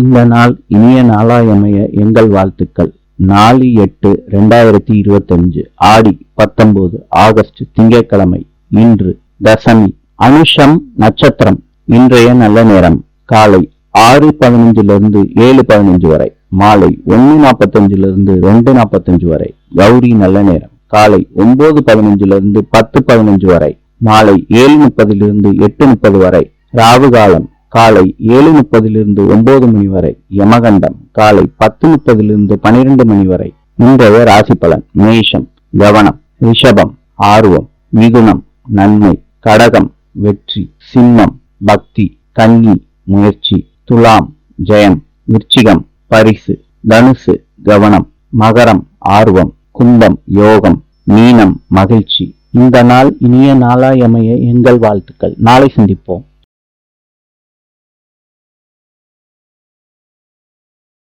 இந்த நாள் இனிய நாளாயமைய எங்கள் வாழ்த்துக்கள். நாலு எட்டு ரெண்டாயிரத்தி இருபத்தஞ்சு ஆடி பத்தொன்பது ஆகஸ்ட் திங்கட்கிழமை இன்று தசமி அனுஷம் நட்சத்திரம் இன்றைய நல்ல நேரம். காலை ஆறு பதினஞ்சிலிருந்து ஏழு பதினஞ்சு வரை மாலை ஒன்று நாற்பத்தஞ்சிலிருந்து ரெண்டு நாற்பத்தஞ்சு வரை கௌரி நல்ல நேரம். காலை ஒன்பது பதினஞ்சிலிருந்து பத்து பதினஞ்சு வரை மாலை ஏழு முப்பதிலிருந்து எட்டு முப்பது வரை ராவு காலம் காலை ஏழு முப்பதிலிருந்து ஒன்பது மணி வரை யமகண்டம் காலை பத்து முப்பதிலிருந்து பனிரெண்டு மணி வரை இன்றைய ராசி பலன் மேஷம் கவனம் ரிஷபம் ஆர்வம் மிதுனம் நன்மை கடகம் வெற்றி சிம்மம் பக்தி கன்னி முயற்சி துலாம் ஜெயம் விருச்சிகம் பரிசு தனுசு கவனம் மகரம் ஆர்வம் கும்பம் யோகம் மீனம் மகிழ்ச்சி. இந்த நாள் இனிய நாளாயமைய எங்கள் வாழ்த்துக்கள். நாளை சந்திப்போம்.